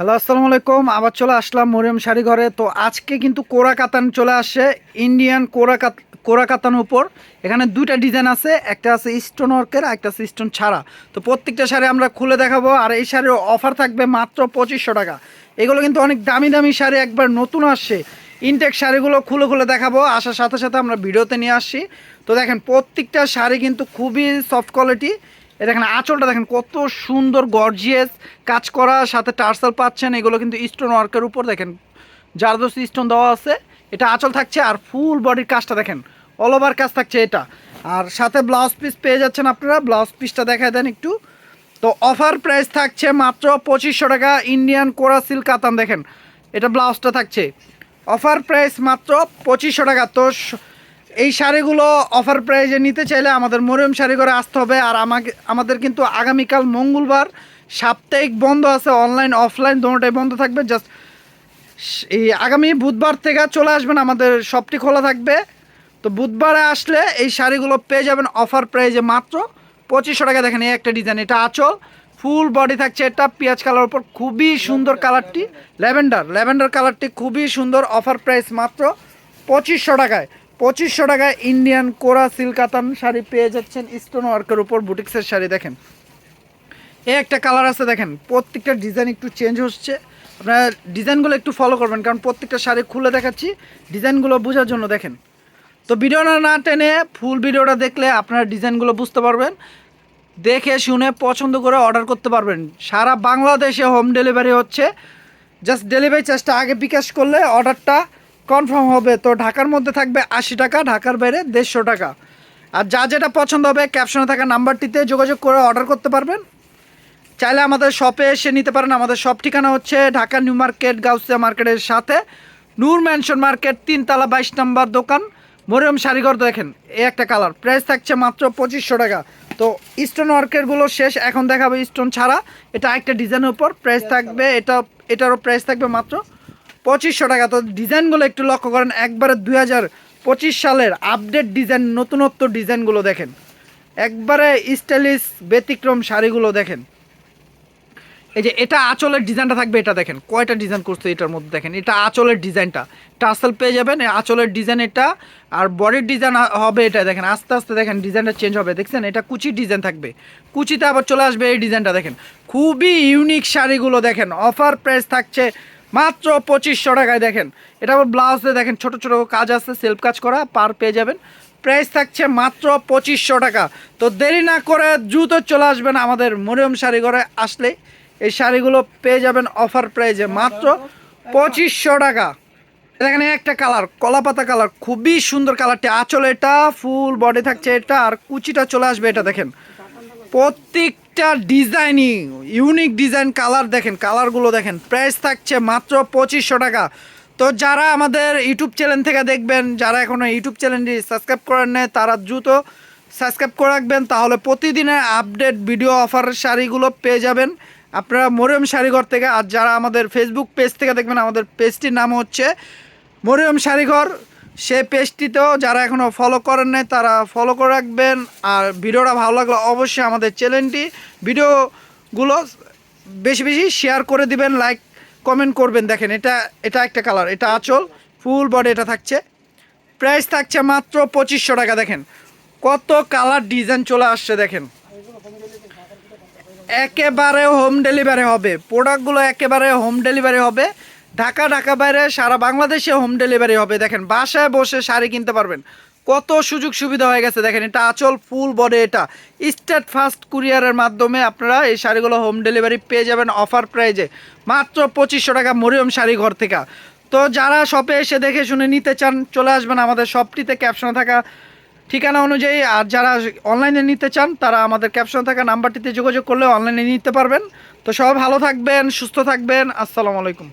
Hello, আসসালামু আলাইকুম। আবার চলে আসলাম মরিয়ম শাড়ি ঘরে। তো আজকে কিন্তু কোরা কাতান চলে আসে ইন্ডিয়ান কোরা কোরা কাতান উপর। এখানে দুইটা ডিজাইন আছে, একটা আছে স্টোন ওয়ার্কের, একটা আছে স্টোন ছাড়া। তো প্রত্যেকটা শাড়ি আমরা খুলে দেখাবো, আর এই শাড়ির অফার থাকবে মাত্র পঁচিশশো টাকা। এগুলো কিন্তু অনেক দামি দামি শাড়ি, একবার নতুন আসছে। ইনটেক শাড়িগুলো খুলে খুলে দেখাবো, আসার সাথে সাথে আমরা ভিডিওতে নিয়ে আসছি। তো দেখেন, প্রত্যেকটা শাড়ি কিন্তু খুবই সফট কোয়ালিটি। এ দেখেন আঁচলটা দেখেন, কত সুন্দর গর্জিয়াস কাজ করা সাথে টার্সাল পাচ্ছেন। এগুলো কিন্তু স্টোন ওয়ার্কের উপর দেখেন জারদোস স্টোন দেওয়া আছে, এটা আঁচল থাকছে আর ফুল বডির কাজটা দেখেন অল ওভার কাজ থাকছে এটা। আর সাথে ব্লাউজ পিস পেয়ে যাচ্ছেন আপনারা ব্লাউজ পিসটা দেখায় দেন একটু। তো অফার প্রাইস থাকছে মাত্র পঁচিশশো টাকা ইন্ডিয়ান কোরা সিল্ক কাতান দেখেন, এটা ব্লাউজটা থাকছে। অফার প্রাইস মাত্র পঁচিশশো টাকা, তো এই শাড়িগুলো অফার প্রাইজে নিতে চাইলে আমাদের মরিয়ম শাড়ি করে আসতে হবে আর আমাকে আমাদের কিন্তু আগামীকাল মঙ্গলবার সাপ্তাহিক বন্ধ আছে অনলাইন অফলাইন দুটোটাই বন্ধ থাকবে। জাস্ট এই আগামী বুধবার থেকে চলে আসবেন, আমাদের শপটি খোলা থাকবে। তো বুধবারে আসলে এই শাড়িগুলো পেয়ে যাবেন অফার প্রাইজে মাত্র পঁচিশশো টাকা। দেখেন, এই একটা ডিজাইন এটা আঁচল। ফুল বডি থাকছে এটা, পেঁয়াজ কালার উপর। খুবই সুন্দর কালারটি, ল্যাভেন্ডার। ল্যাভেন্ডার কালারটি খুবই সুন্দর অফার প্রাইস মাত্র পঁচিশশো টাকায়। পঁচিশশো টাকায় ইন্ডিয়ান কোরা সিল্কাতান শাড়ি পেয়ে যাচ্ছেন স্টোন ওয়ার্কের উপর বুটিক্সের শাড়ি, দেখেন। এই একটা কালার আছে, দেখেন। প্রত্যেকটা ডিজাইন একটু চেঞ্জ হচ্ছে। আপনারা ডিজাইনগুলো একটু ফলো করবেন, কারণ প্রত্যেকটা শাড়ি খুলে দেখাচ্ছি। ডিজাইনগুলো বোঝার জন্য, দেখেন। তো ভিডিওটা না টেনে ফুল ভিডিওটা দেখলে আপনারা ডিজাইনগুলো বুঝতে পারবেন। দেখে শুনে পছন্দ করে অর্ডার করতে পারবেন। সারা বাংলাদেশে হোম ডেলিভারি হচ্ছে। জাস্ট ডেলিভারি চার্জটা আগে বিকাশ করলে অর্ডারটা কনফার্ম হবে। তো ঢাকার মধ্যে থাকবে আশি টাকা, ঢাকার বাইরে দেড়শো টাকা। আর যা যেটা পছন্দ হবে ক্যাপশনে থাকা নাম্বারটিতে যোগাযোগ করে অর্ডার করতে পারবেন। চাইলে আমাদের শপে এসে নিতে পারেন। আমাদের শপ ঠিকানা হচ্ছে ঢাকা নিউ মার্কেট, গাউসিয়া মার্কেটের সাথে। নূর ম্যানশন মার্কেট, তিনতলা বাইশ নম্বর দোকান। মরিয়ম শাড়িঘর দেখেন, এই একটা কালার প্রাইস থাকছে মাত্র পঁচিশশো টাকা। তো স্টোন ওয়ার্কেরগুলো শেষ, এখন দেখাবো স্টোন ছাড়া। এটা একটা ডিজাইনের উপর। প্রাইস থাকবে, এটা, এটারও প্রাইস থাকবে মাত্র পঁচিশশো টাকা। তো ডিজাইনগুলো একটু লক্ষ্য করেন, একবারে দুই হাজার পঁচিশ সালের আপডেট ডিজাইন নতুনত্ব ডিজাইনগুলো দেখেন। একবারে স্টাইলিশ ব্যতিক্রম শাড়িগুলো দেখেন। এই যে এটা আঁচলের ডিজাইনটা থাকবে, এটা দেখেন, কয়টা ডিজাইন করছে এটার মধ্যে দেখেন। এটা আঁচলের ডিজাইনটা। টাসেল পেয়ে যাবেন আঁচলের ডিজাইন এটা। আর বডির ডিজাইন হবে এটা দেখেন, আস্তে আস্তে দেখেন ডিজাইনটা চেঞ্জ হবে। দেখছেন, এটা কুচির ডিজাইন থাকবে। কুচিতে আবার চলে আসবে এই ডিজাইনটা দেখেন। খুবই ইউনিক শাড়িগুলো দেখেন অফার প্রাইস থাকছে মাত্র পঁচিশশো টাকায় দেখেন। এটা আবার ব্লাউজে দেখেন, ছোট ছোট কাজ আছে সেলফ কাজ করা, পার পেয়ে যাবেন। প্রাইস থাকছে মাত্র পঁচিশশো টাকা। তো দেরি না করে দ্রুত চলে আসবেন আমাদের মরিয়ম শাড়ি ঘরে আসলে। এই শাড়িগুলো পেয়ে যাবেন অফার প্রাইজে মাত্র পঁচিশশো টাকা। এখানে একটা কালার কলাপাতা কালার খুবই সুন্দর কালারটি আঁচল এটা ফুল বডি থাকছে এটা, আর কুচিটা চলে আসবে এটা দেখেন। প্রত্যেকটা ডিজাইনই ইউনিক ডিজাইন কালার দেখেন কালারগুলো দেখেন। প্রাইস থাকছে মাত্র পঁচিশশো টাকা। তো যারা আমাদের ইউটিউব চ্যানেল থেকে দেখবেন, যারা এখনও ইউটিউব চ্যানেলটি সাবস্ক্রাইব করেন নেয় তারা দ্রুত সাবস্ক্রাইব করে রাখবেন। তাহলে প্রতিদিনের আপডেট ভিডিও অফার শাড়িগুলো পেয়ে যাবেন। আপনারা মরিয়ম শাড়িঘর থেকে, আর যারা আমাদের ফেসবুক পেজ থেকে দেখবেন, আমাদের পেজটির নাম হচ্ছে মরিয়ম শাড়িঘর। সে পেজটিতেও যারা এখনও ফলো করেন নাই, তারা ফলো করে রাখবেন। আর ভিডিওটা ভালো লাগলে অবশ্যই আমাদের চ্যানেলটি, ভিডিওগুলো বেশি বেশি শেয়ার করে দিবেন লাইক কমেন্ট করবেন। দেখেন, এটা এটা একটা কালার এটা আঁচল ফুল বডি এটা থাকছে। প্রাইস থাকছে মাত্র পঁচিশশো টাকা, দেখেন। কত কালার ডিজাইন চলে আসছে, দেখেন। একেবারে হোম ডেলিভারি হবে। প্রোডাক্টগুলো একেবারে হোম ডেলিভারি হবে। ঢাকা ঢাকা বাইরে সারা বাংলাদেশে হোম ডেলিভারি হবে। দেখেন, বাসায় বসে শাড়ি কিনতে পারবেন। কত সুযোগ সুবিধা হয়ে গেছে, দেখেন, এটা আচল ফুল বডি এটা। স্টেট ফাস্ট কুরিয়ারের মাধ্যমে আপনারা এই শাড়িগুলো হোম ডেলিভারি পেয়ে যাবেন অফার প্রাইজে মাত্র পঁচিশশো টাকা মরিয়ম শাড়ি ঘর থেকে। তো যারা শপে এসে দেখে শুনে নিতে চান, চলে আসবেন আমাদের শপটিতে ক্যাপশনে থাকা ঠিকানা অনুযায়ী, আর যারা অনলাইনে নিতে চান, তারা আমাদের ক্যাপশন থাকা নাম্বারটিতে যোগাযোগ করলে অনলাইনে নিতে পারবেন। তো সবাই ভালো থাকবেন, সুস্থ থাকবেন। আসসালামু আলাইকুম।